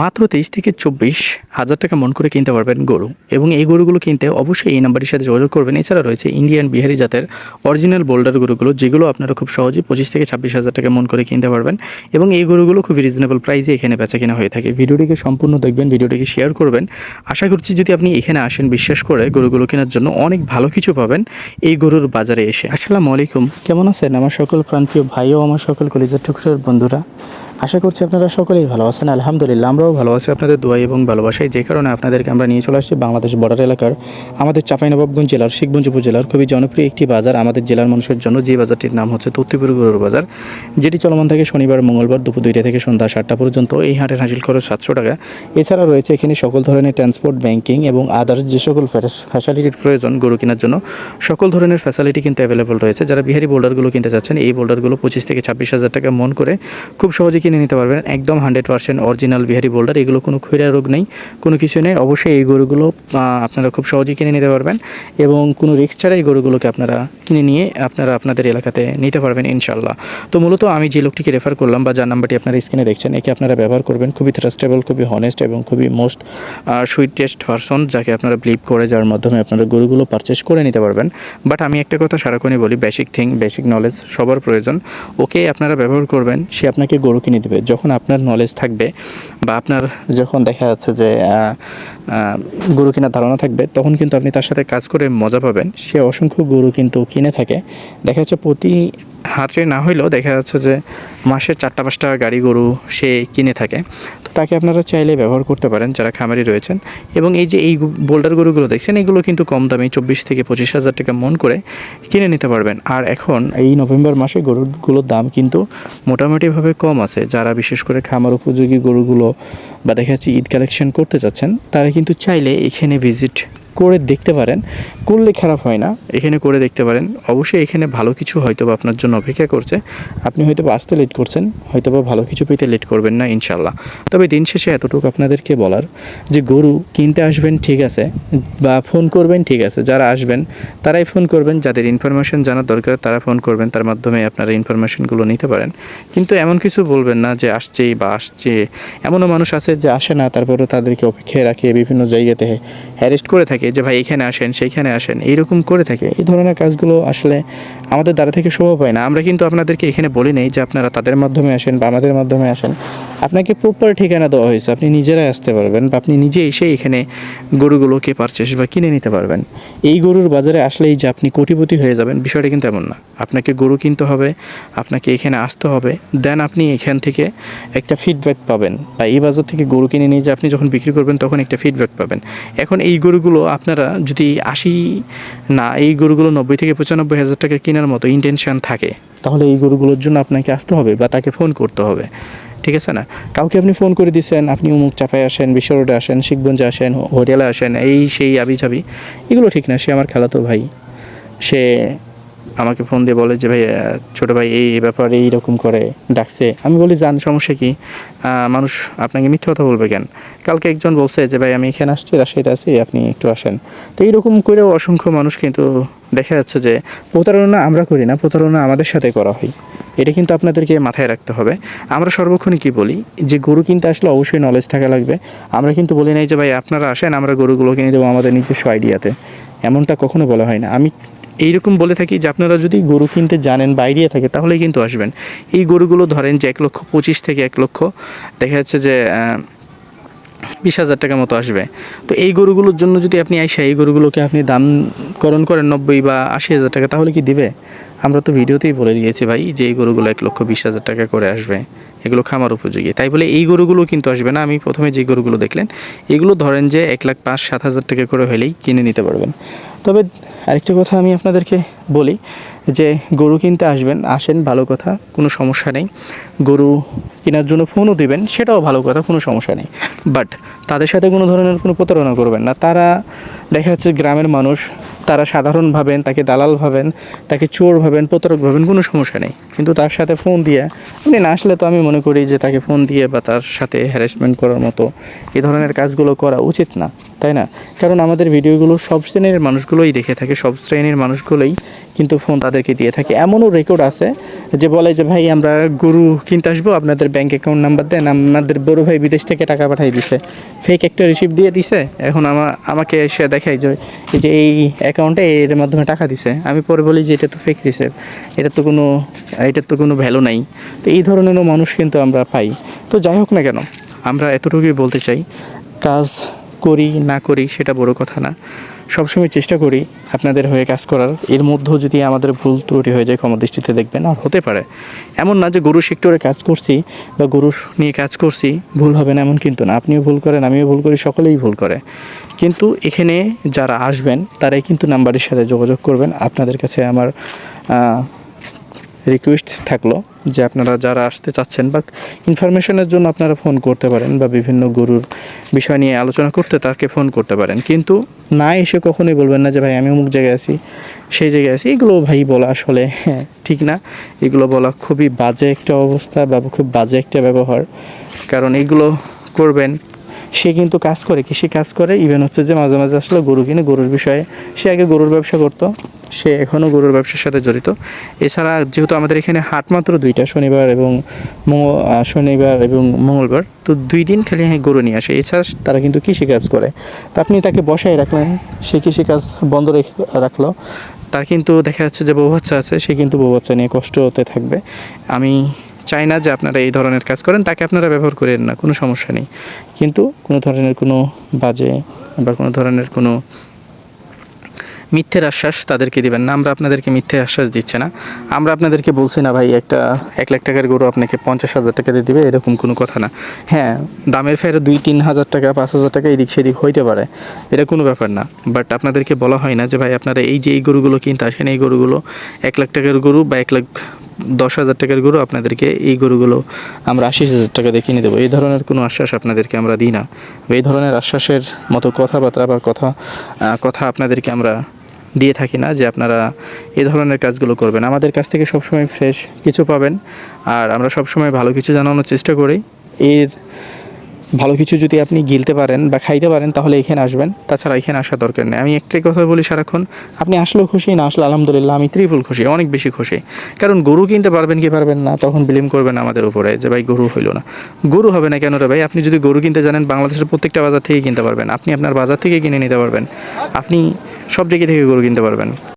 মাত্র তেইশ থেকে চব্বিশ হাজার টাকা মন করে কিনতে পারবেন গরু এবং এই গরুগুলো কিনতে অবশ্যই এই নাম্বারের সাথে যোগাযোগ করবেন। এছাড়া রয়েছে ইন্ডিয়ান বিহারি জাতের অরিজিনাল বোল্ডার গরুগুলো, যেগুলো আপনারা খুব সহজেই পঁচিশ থেকে ছাব্বিশ হাজার টাকা মন করে কিনতে পারবেন এবং এই গরুগুলো খুবই রিজনেবল প্রাইসে এখানে বেচা কেনা হয়ে থাকে। ভিডিওটিকে সম্পূর্ণ দেখবেন, ভিডিওটিকে শেয়ার করবেন। আশা করছি যদি আপনি এখানে আসেন, বিশ্বাস করে গরুগুলো কেনার জন্য অনেক ভালো কিছু পাবেন এই গরুর বাজারে এসে। আসসালামু আলাইকুম। কেমন আছেন? আমার সকল প্রাণপ্রিয় ভাই ও আমার সকল কলিজার টুকরের বন্ধুরা। আশা করছি আপনারা সকলেই ভালো আছেন। আলহামদুলিল্লাহ, আমরাও ভালো আছি। আপনাদের দোয়া এবং ভালোবাসায় যে কারণে আপনাদেরকে আমরা নিয়ে চলে আসছি বাংলাদেশ বর্ডার এলাকার আমাদের চাঁপাইনবাবগঞ্জ জেলার, শিখগঞ্জ উপজেলার খুবই জনপ্রিয় একটি বাজার, আমাদের জেলার মানুষের জন্য যে বাজারটির নাম হচ্ছে তত্ত্বপুর গরুর বাজার। যেটি চলমান থাকে শনিবার, মঙ্গলবার দুপুর দুইটা থেকে সন্ধ্যা সাতটা পর্যন্ত। এই হাটের হাসিল খরচ সাতশো টাকা। এছাড়া রয়েছে এখানে সকল ধরনের ট্রান্সপোর্ট ব্যাংকিং এবং আদার্স যে সকল ফ্যাসিলিটির প্রয়োজন গরু কেনার জন্য, সকল ধরনের ফ্যাসিলিটি কিন্তু অ্যাভেলেবল রয়েছে। যারা বিহারি বোল্ডারগুলো কিনতে চাচ্ছেন, এই বোল্ডারগুলো পঁচিশ থেকে ছাব্বিশ হাজার টাকা মন করে খুব সহজে কিনে নিতে পারবেন। একদম hundred percent original Bihari boulder. এগুলো কোনো খৈরা রোগ নেই, কোনো কিছু নেই। অবশ্যই এই গরুগুলো আপনারা খুব সহজেই কিনে নিতে পারবেন এবং কোনো রিস্ক ছাড়াই গরুগুলোকে আপনারা কিনে নিয়ে আপনারা আপনাদের এলাকাতে নিতে পারবেন ইনশাল্লাহ তো মূলত আমি যে লোকটিকে রেফার করলাম বা যার নাম্বারটি আপনারা স্ক্রিনে দেখছেন, একে আপনারা ব্যবহার করবেন। খুবই থ্রাস্টেবল খুবই হনেস্ট এবং খুবই মোস্ট সুইটেস্ট পারসন যাকে আপনারা বিলিভ করে যার মাধ্যমে আপনারা গরুগুলো পারচেস করে নিতে পারবেন। বাট আমি একটা কথা সারাক্ষণই বলি বেসিক থিং বেসিক নলেজ সবার প্রয়োজন। ওকে আপনারা ব্যবহার করবেন, সে আপনাকে গরু কিনে দেবে যখন আপনার নলেজ থাকবে বা আপনার যখন দেখা যাচ্ছে যে গরু কেনার ধারণা থাকবে, তখন কিন্তু আপনি তার সাথে কাজ করে মজা পাবেন। সে অসংখ্য গরু কিন্তু কিনে থাকে। দেখা যাচ্ছে প্রতি হাটে না হইলেও দেখা যাচ্ছে যে মাসে চারটা, পাঁচটা গাড়ি গরু সে কিনে থাকে। তো তাকে আপনারা চাইলে ব্যবহার করতে পারেন, যারা খামারি রয়েছেন। এবং এই যে এই বোল্ডার গরুগুলো দেখছেন, এগুলো কিন্তু কম দামে, চব্বিশ থেকে পঁচিশ হাজার টাকা মন করে কিনে নিতে পারবেন। আর এখন এই নভেম্বর মাসে গরুগুলোর দাম কিন্তু মোটামুটিভাবে কম আছে। যারা বিশেষ করে খামার উপযোগী গরুগুলো বা দেখা যাচ্ছে ঈদ কালেকশন করতে চাচ্ছেন তারা কিন্তু চাইলে এখানে ভিজিট করে দেখতে পারেন, করলে খারাপ হয় না। এখানে করে দেখতে পারেন। অবশ্যই এখানে ভালো কিছু হয়তো বা আপনার জন্য অপেক্ষা করছে। আপনি হয়তো বা আসতে লেট করছেন হয়তো বা ভালো কিছু পেতে লেট করবেন না ইনশাল্লাহ তবে দিন শেষে এতটুকু আপনাদেরকে বলার যে গরু কিনতে আসবেন, ঠিক আছে, বা ফোন করবেন, ঠিক আছে, যারা আসবেন, তারাই ফোন করবেন, যাদের ইনফরমেশন জানার দরকার, তারা ফোন করবেন, তার মাধ্যমে আপনারা ইনফরমেশনগুলো নিতে পারেন। কিন্তু এমন কিছু বলবেন না যে আসছে বা আসছে। এমনও মানুষ আছে যে আসে না, তারপরেও তাদেরকে অপেক্ষায় রাখে, বিভিন্ন জায়গাতে হ্যারেস্ট করে থাকে। যে, ভাই, এখানে আসেন সেইখানে আসেন। এইরকম করে থাকে। এই ধরনের কাজগুলো আসলে আমাদের দ্বারা থেকে শোভা পায় না। আমরা কিন্তু আপনাদেরকে এখানে বলি নেই যে, আপনারা তাদের মাধ্যমে আসেন বা আমাদের মাধ্যমে আসেন। আপনাকে প্রপার ঠিকানা দেওয়া হয়েছে। আপনি নিজেরাই আসতে পারবেন বা আপনি নিজে এসে এখানে গরুগুলোকে পারচেস বা কিনে নিতে পারবেন। এই গরুর বাজারে আসলেই যে, আপনি কোটিপতি হয়ে যাবেন, বিষয়টা কিন্তু এমন না। আপনাকে গরু কিনতে হবে, আপনাকে এখানে আসতে হবে দেন আপনি এখান থেকে একটা ফিডব্যাক পাবেন। বা এই বাজার থেকে গরু কিনে নিয়ে যে, আপনি যখন বিক্রি করবেন, তখন একটা ফিডব্যাক পাবেন। এখন এই গরুগুলো আপনারা যদি আশি, না, এই গরুগুলো নব্বই থেকে পঁচানব্বই হাজার টাকা কেনার মতো ইন্টেনশন থাকে, তাহলে এই গরুগুলোর জন্য আপনাকে আসতে হবে বা তাকে ফোন করতে হবে। ঠিক আছে না? কাউকে আপনি ফোন করে দিচ্ছেন আপনি অমুক চাপায় আসেন বিশ্ব রোডে আসেন, শিখগঞ্জে আসেন, হোটেলে আসেন, এই সেই আবি ছাবি এগুলো ঠিক না, সে আমার খেলাতো ভাই। সে আমাকে ফোন দিয়ে বলে যে ভাই ছোটো ভাই এই ব্যাপারে এইরকম করে ডাকছে। আমি বলি, জান, সমস্যা কি? মানুষ আপনাকে মিথ্যে কথা বলবে কেন? কালকে একজন বলছে যে, ভাই, আমি এখানে আসছি, রাজশাহীতে আছি, আপনি একটু আসেন। তো এইরকম করেও অসংখ্য মানুষ কিন্তু দেখা যাচ্ছে যে, প্রতারণা আমরা করি না, প্রতারণা আমাদের সাথে করা হয়। এটা কিন্তু আপনাদেরকে মাথায় রাখতে হবে। আমরা সর্বক্ষণই কি বলি? যে গরু কিনতে আসলে অবশ্যই নলেজ থাকা লাগবে। আমরা কিন্তু বলি নাই যে, ভাই, আপনারা আসেন, আমরা গরুগুলো কিনে দেবো আমাদের নিজস্ব আইডিয়াতে এমনটা কখনো বলা হয় না। আমি এইরকম বলে থাকি যে আপনারা যদি গরু কিনতে জানেন বা আইডিয়া থাকে, তাহলেই কিন্তু আসবেন। এই গরুগুলো ধরেন যে এক লক্ষ পঁচিশ থেকে এক লক্ষ, দেখা যাচ্ছে যে বিশ হাজার টাকা মতো আসবে। তো এই গরুগুলোর জন্য যদি আপনি আইসা এই গরুগুলোকে আপনি দামকরণ করেন নব্বই বা আশি হাজার টাকা, তাহলে কি দিবে? আমরা তো ভিডিওতেই বলে দিয়েছি ভাই যে এই গরুগুলো এক লক্ষ বিশ হাজার টাকা করে আসবে। এগুলো খামার উপযোগী। তাই বলে এই গরুগুলো কিন্তু আসবে না। আমি প্রথমে যে গরুগুলো দেখলেন, এগুলো ধরেন যে এক লাখ পাঁচ, সাত হাজার টাকা করে হলেই কিনে নিতে পারবেন। তবে আরেকটা কথা আমি আপনাদেরকে বলি যে গরু কিনতে আসবেন, আসেন, ভালো কথা, কোনো সমস্যা নেই। গরু কেনার জন্য ফোনও দিবেন, সেটাও ভালো কথা, কোনো সমস্যা নেই। বাট তাদের সাথে কোনো ধরনের কোনো প্রতারণা করবেন না। তারা দেখা যাচ্ছে গ্রামের মানুষ, তারা সাধারণ ভাবেন, তাকে দালাল ভাবেন, তাকে চোর ভাবেন, প্রতারক ভাবেন, কোনো সমস্যা নেই। কিন্তু তার সাথে ফোন দিয়ে উনি না আসলে তো আমি মনে করি যে তাকে ফোন দিয়ে বা তার সাথে হ্যারাসমেন্ট করার মতো এই ধরনের কাজগুলো করা উচিত না। তাই না? কারণ আমাদের ভিডিওগুলো সব শ্রেণির মানুষগুলোই দেখে থাকে, সব শ্রেণির মানুষগুলোই কিন্তু ফোন তাদেরকে দিয়ে থাকে। এমনও রেকর্ড আছে যে বলে যে, ভাই, আমরা গরু কিনতে আসব, আপনাদের ব্যাঙ্ক অ্যাকাউন্ট নাম্বার দেন, আমাদের বড় ভাই বিদেশ থেকে টাকা পাঠিয়ে দিছে। ফেক একটা রিসিপ্ট দিয়ে দিছে, এখন আমা, আমাকে এসে দেখাই যে, এই যে এই অ্যাকাউন্টে এর মাধ্যমে টাকা দিছে। আমি পরে বলি যে, এটা তো ফেক রিসিপ্ট এটা তো কোনো এটার তো কোনো ভ্যালু নাই। তো এই ধরনেরও মানুষ কিন্তু আমরা পাই। তো যাই হোক না কেন, আমরা এতটুকুই বলতে চাই, কাজ করি, না করি সেটা বড় কথা না। সবসময় চেষ্টা করি আপনাদের হয়ে কাজ করার। এর মধ্যেও যদি আমাদের ভুল ত্রুটি হয়ে যায় ক্ষমা দৃষ্টিতে দেখবেন, আর হতে পারে। এমন না যে গরু সেক্টরে কাজ করছি বা গরু নিয়ে কাজ করছি, ভুল হবে না এমন কিন্তু না। আপনিও ভুল করেন, আমিও ভুল করি, সকলেই ভুল করে। কিন্তু এখানে যারা আসবেন, তারাই কিন্তু নাম্বারের সাথে যোগাযোগ করবেন। আপনাদের কাছে আমার রিকোয়েস্ট থাকল যে আপনারা যারা আসতে চাচ্ছেন বা ইনফরমেশনের জন্য আপনারা ফোন করতে পারেন বা বিভিন্ন গরুর বিষয় নিয়ে আলোচনা করতে তাকে ফোন করতে পারেন। কিন্তু না এসে কখনোই বলবেন না যে ভাই আমি অমুক জায়গায় আছি সেই জায়গায় আছি। এগুলো ভাই বলা আসলে হ্যাঁ, ঠিক না। এগুলো বলা খুবই বাজে একটা অবস্থা বা খুব বাজে একটা ব্যবহার। কারণ এগুলো করবেন সে কিন্তু কাজ করে কৃষি কাজ করে। ইভেন হচ্ছে যে মাঝে মাঝে আসলে গরু কিনে গরুর বিষয়ে সে আগে গরুর ব্যবসা করতো। সে এখনও গরুর ব্যবসার সাথে জড়িত। এছাড়া যেহেতু আমাদের এখানে হাট মাত্র দুইটা, শনিবার এবং শনিবার এবং মঙ্গলবার, তো দুই দিন খালি হ্যাঁ গরু নিয়ে আসে। এছাড়া তারা কিন্তু কৃষিকাজ করে। তো আপনি তাকে বসায় রাখলেন, সে কৃষিকাজ বন্ধ রেখে, রাখল। তার কিন্তু দেখা যাচ্ছে যে বউ বাচ্চা আছে, সে কিন্তু বউ বাচ্চা নিয়ে কষ্ট হতে থাকবে। আমি চাই না যে আপনারা এই ধরনের কাজ করেন, তাকে আপনারা ব্যবহার করেন না, কোনো সমস্যা নেই। কিন্তু কোনো ধরনের কোনো বাজে বা কোনো ধরনের কোনো মিথ্যের আশ্বাস তাদেরকে দিবেন না। আমরা আপনাদেরকে মিথ্যের আশ্বাস দিচ্ছে না। আমরা আপনাদেরকে বলছি না, ভাই, একটা এক লাখ টাকার গরু আপনাকে পঞ্চাশ হাজার টাকা দিয়ে দিবে, এরকম কোনো কথা না। হ্যাঁ দামের ফেরে দুই, তিন হাজার টাকা, পাঁচ হাজার টাকা এদিক সেদিক হইতে পারে, এটা কোনো ব্যাপার না। বাট আপনাদেরকে বলা হয় না যে, ভাই, আপনারা এই যে এই গরুগুলো কিনতে আসেন, এই গরুগুলো এক লাখ টাকার গরু বা এক লাখ দশ হাজার টাকার গরু আপনাদেরকে এই গরুগুলো আমরা আশি হাজার টাকা দিয়ে কিনে দেবো। এই ধরনের কোনো আশ্বাস আপনাদেরকে আমরা দিই না। এই ধরনের আশ্বাসের মতো কথাবার্তা বা কথা কথা আপনাদেরকে আমরা দিয়ে থাকি না যে আপনারা এ ধরনের কাজগুলো করবেন। আমাদের কাছ থেকে সবসময় ফ্রেশ কিছু পাবেন। আর আমরা সবসময় ভালো কিছু জানানোর চেষ্টা করি। এর ভালো কিছু যদি আপনি গিলতে পারেন বা খাইতে পারেন তাহলে এখানে আসবেন। তাছাড়া এখানে আসার দরকার নেই। আমি একটাই কথা বলি সারাক্ষণ, আপনি আসলেও খুশি, না আসলে আলহামদুলিল্লাহ আমি ত্রিপুল খুশি, অনেক বেশি খুশি। কারণ গরু কিনতে পারবেন কি পারবেন না, তখন বিলিম করবেন আমাদের উপরে যে ভাই গরু হইল না। গরু হবে না কেন রে ভাই? আপনি যদি গরু কিনতে জানেন, বাংলাদেশের প্রত্যেকটা বাজার থেকে কিনতে পারবেন। আপনি আপনার বাজার থেকে কিনে নিতে পারবেন। আপনি সব জায়গা থেকে গরু কিনতে পারবেন।